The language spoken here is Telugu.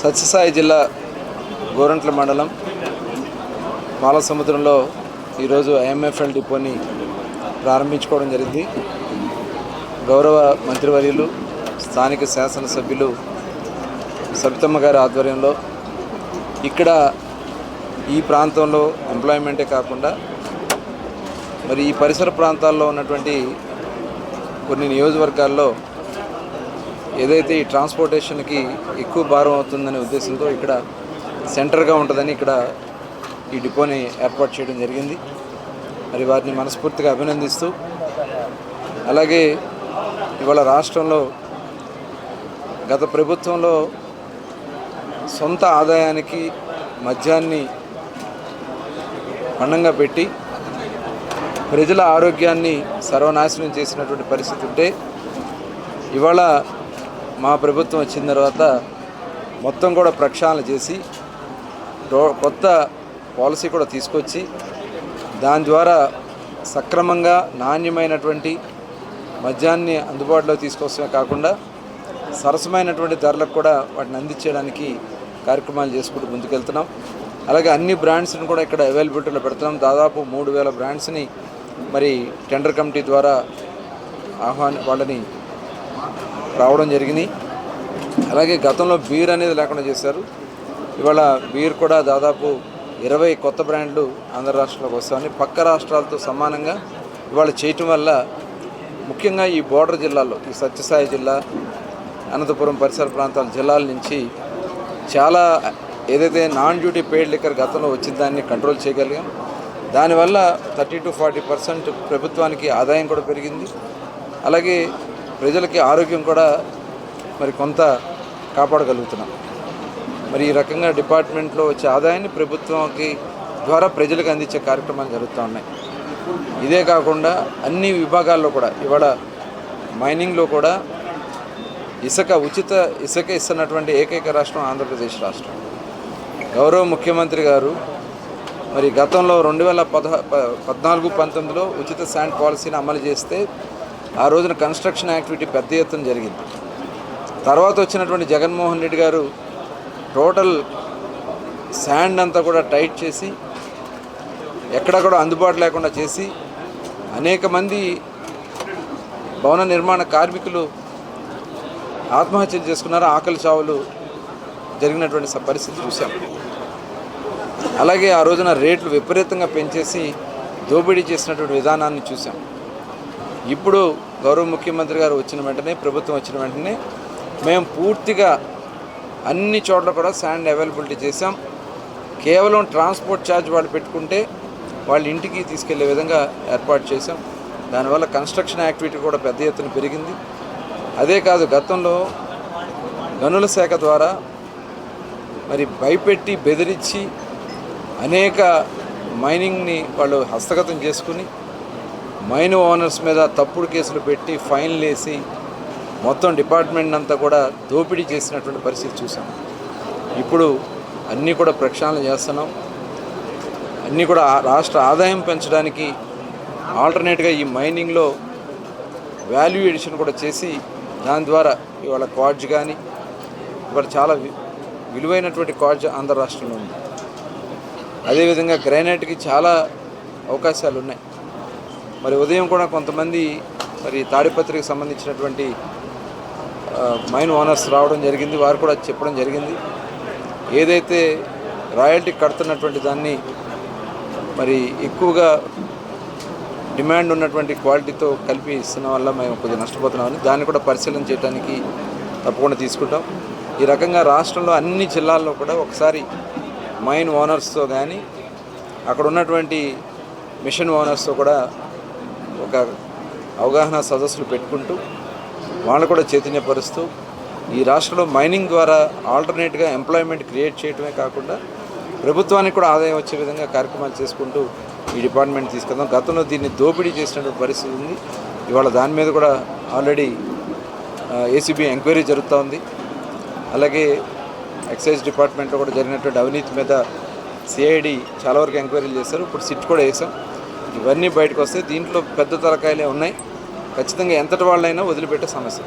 సత్యసాయి జిల్లా గోరంట్ల మండలం పాలసముద్రంలో ఈరోజు ఐఎంఎఫ్ఎల్ డిపోని ప్రారంభించుకోవడం జరిగింది. గౌరవ మంత్రివర్యులు స్థానిక శాసనసభ్యులు సబితమ్మ గారి ఆధ్వర్యంలో ఇక్కడ ఈ ప్రాంతంలో ఎంప్లాయ్మెంటే కాకుండా మరి ఈ పరిసర ప్రాంతాల్లో ఉన్నటువంటి కొన్ని నియోజకవర్గాల్లో ఏదైతే ఈ ట్రాన్స్పోర్టేషన్కి ఎక్కువ భారం అవుతుందనే ఉద్దేశంతో ఇక్కడ సెంటర్గా ఉంటుందని ఇక్కడ ఈ డిపోని ఏర్పాటు చేయడం జరిగింది. మరి వారిని మనస్ఫూర్తిగా అభినందిస్తూ అలాగే ఇవాళ రాష్ట్రంలో గత ప్రభుత్వంలో సొంత ఆదాయానికి మద్యాన్ని పణంగా పెట్టి ప్రజల ఆరోగ్యాన్ని సర్వనాశనం చేసినటువంటి పరిస్థితి ఉంటే ఇవాళ మా ప్రభుత్వం వచ్చిన తర్వాత మొత్తం కూడా ప్రక్షాళన చేసి రో- కొత్త పాలసీ కూడా తీసుకొచ్చి దాని ద్వారా సక్రమంగా నాణ్యమైనటువంటి మద్యాన్ని అందుబాటులో తీసుకొస్తమే కాకుండా సరసమైనటువంటి ధరలకు కూడా వాటిని అందించడానికి కార్యక్రమాలు చేసుకుంటూ ముందుకెళ్తున్నాం. అలాగే అన్ని బ్రాండ్స్ని కూడా ఇక్కడ అవైలబిలిటీలో పెడుతున్నాం. దాదాపు మూడు వేల బ్రాండ్స్ని మరి టెండర్ కమిటీ ద్వారా ఆహ్వాన వాళ్ళని రావడం జరిగింది. అలాగే గతంలో బీర్ అనేది లేకుండా చేశారు. ఇవాళ బీర్ కూడా దాదాపు ఇరవై కొత్త బ్రాండ్లు ఆంధ్ర రాష్ట్రంలోకి వస్తామని పక్క రాష్ట్రాలతో సమానంగా ఇవాళ చేయటం వల్ల ముఖ్యంగా ఈ బోర్డర్ జిల్లాలో ఈ సత్యసాయి జిల్లా అనంతపురం పరిసర ప్రాంతాల జిల్లాల నుంచి చాలా ఏదైతే నాన్ డ్యూటీ పెయిడ్ లిక్కర్ గతంలో వచ్చిన దాన్ని కంట్రోల్ చేయగలిగాం. దానివల్ల థర్టీ టు ఫార్టీ పర్సెంట్ ప్రభుత్వానికి ఆదాయం కూడా పెరిగింది. అలాగే ప్రజలకి ఆరోగ్యం కూడా మరి కొంత కాపాడగలుగుతున్నాం. మరి ఈ రకంగా డిపార్ట్మెంట్లో వచ్చే ఆదాయాన్ని ప్రభుత్వంకి ద్వారా ప్రజలకు అందించే కార్యక్రమాలు జరుగుతూ ఉన్నాయి. ఇదే కాకుండా అన్ని విభాగాల్లో కూడా ఇవాళ మైనింగ్లో కూడా ఇసుక ఉచిత ఇసుక ఇస్తున్నటువంటి ఏకైక రాష్ట్రం ఆంధ్రప్రదేశ్ రాష్ట్రం. గౌరవ ముఖ్యమంత్రి గారు మరి గతంలో రెండు వేల పద ప- పద్నాలుగు పంతొమ్మిదిలో ఉచిత శాండ్ పాలసీని అమలు చేస్తే ఆ రోజున కన్స్ట్రక్షన్ యాక్టివిటీ పెద్ద ఎత్తున జరిగింది. తర్వాత వచ్చినటువంటి జగన్మోహన్ రెడ్డి గారు టోటల్ శాండ్ అంతా కూడా టైట్ చేసి ఎక్కడ కూడా అందుబాటు లేకుండా చేసి అనేక మంది భవన నిర్మాణ కార్మికులు ఆత్మహత్యలు చేసుకున్నారు. ఆకలి చావులు జరిగినటువంటి పరిస్థితి చూసాం అలాగే ఆ రోజున రేట్లు విపరీతంగా పెంచేసి దోపిడీ చేసినటువంటి విధానాన్ని చూసాం ఇప్పుడు గౌరవ ముఖ్యమంత్రి గారు వచ్చిన వెంటనే ప్రభుత్వం వచ్చిన వెంటనే మేము పూర్తిగా అన్ని చోట్ల కూడా శాండ్ అవైలబిలిటీ చేసాం కేవలం ట్రాన్స్పోర్ట్ ఛార్జ్ వాళ్ళు పెట్టుకుంటే వాళ్ళ ఇంటికి తీసుకెళ్ళే విధంగా ఏర్పాటు చేసాం దానివల్ల కన్స్ట్రక్షన్ యాక్టివిటీ కూడా పెద్ద ఎత్తున పెరిగింది. అదే కాదు గతంలో గనుల శాఖ ద్వారా మరి భయపెట్టి బెదిరించి అనేక మైనింగ్ని వాళ్ళు హస్తగతం చేసుకుని మైన్ ఓనర్స్ మీద తప్పుడు కేసులు పెట్టి ఫైన్లు వేసి మొత్తం డిపార్ట్మెంట్ అంతా కూడా దోపిడీ చేసినటువంటి పరిస్థితి చూసాం. ఇప్పుడు అన్నీ కూడా ప్రక్షాళన చేస్తున్నాం. అన్నీ కూడా రాష్ట్ర ఆదాయం పెంచడానికి ఆల్టర్నేట్గా ఈ మైనింగ్లో వాల్యూ ఎడిషన్ కూడా చేసి దాని ద్వారా ఇవాళ కార్డ్స్ కానీ ఇవాళ చాలా వి- విలువైనటువంటి కార్డ్స్ ఆంధ్ర రాష్ట్రంలో ఉంది. అదేవిధంగా గ్రానైట్కి చాలా అవకాశాలు ఉన్నాయి మరి ఉదయం కూడా కొంతమంది మరి తాడిపత్రికి సంబంధించినటువంటి మైన్ ఓనర్స్ రావడం జరిగింది. వారు కూడా చెప్పడం జరిగింది. ఏదైతే రాయల్టీ కడుతున్నటువంటి దాన్ని మరి ఎక్కువగా డిమాండ్ ఉన్నటువంటి క్వాలిటీతో కలిపి ఇస్తున్న వల్ల మేము కొద్దిగా నష్టపోతున్నామని దాన్ని కూడా పరిశీలన చేయడానికి తప్పకుండా తీసుకుంటాం. ఈ రకంగా రాష్ట్రంలో అన్ని జిల్లాల్లో కూడా ఒకసారి మైన్ ఓనర్స్తో కానీ అక్కడ ఉన్నటువంటి మిషన్ ఓనర్స్తో కూడా ఒక అవగాహన సదస్సులు పెట్టుకుంటూ వాళ్ళు కూడా చైతన్యపరుస్తూ ఈ రాష్ట్రంలో మైనింగ్ ద్వారా ఆల్టర్నేట్గా ఎంప్లాయ్మెంట్ క్రియేట్ చేయడమే కాకుండా ప్రభుత్వానికి కూడా ఆదాయం వచ్చే విధంగా కార్యక్రమాలు చేసుకుంటూ ఈ డిపార్ట్మెంట్ తీసుకెళ్దాం. గతంలో దీన్ని దోపిడీ చేసినటువంటి పరిస్థితి ఉంది. ఇవాళ దాని మీద కూడా ఆల్రెడీ ఏసీబీ ఎంక్వైరీ జరుగుతూ ఉంది అలాగే ఎక్సైజ్ డిపార్ట్మెంట్లో కూడా జరిగినటువంటి అవినీతి మీద సిఐడి చాలా వరకు ఎంక్వైరీలు చేశారు. ఇప్పుడు సిట్ కూడా వేసాం ఇవన్నీ బయటకు వస్తాయి దీంట్లో పెద్ద తలకాయలే ఉన్నాయి. ఖచ్చితంగా ఎంతటి వాళ్ళైనా వదిలిపెట్టే సమస్య.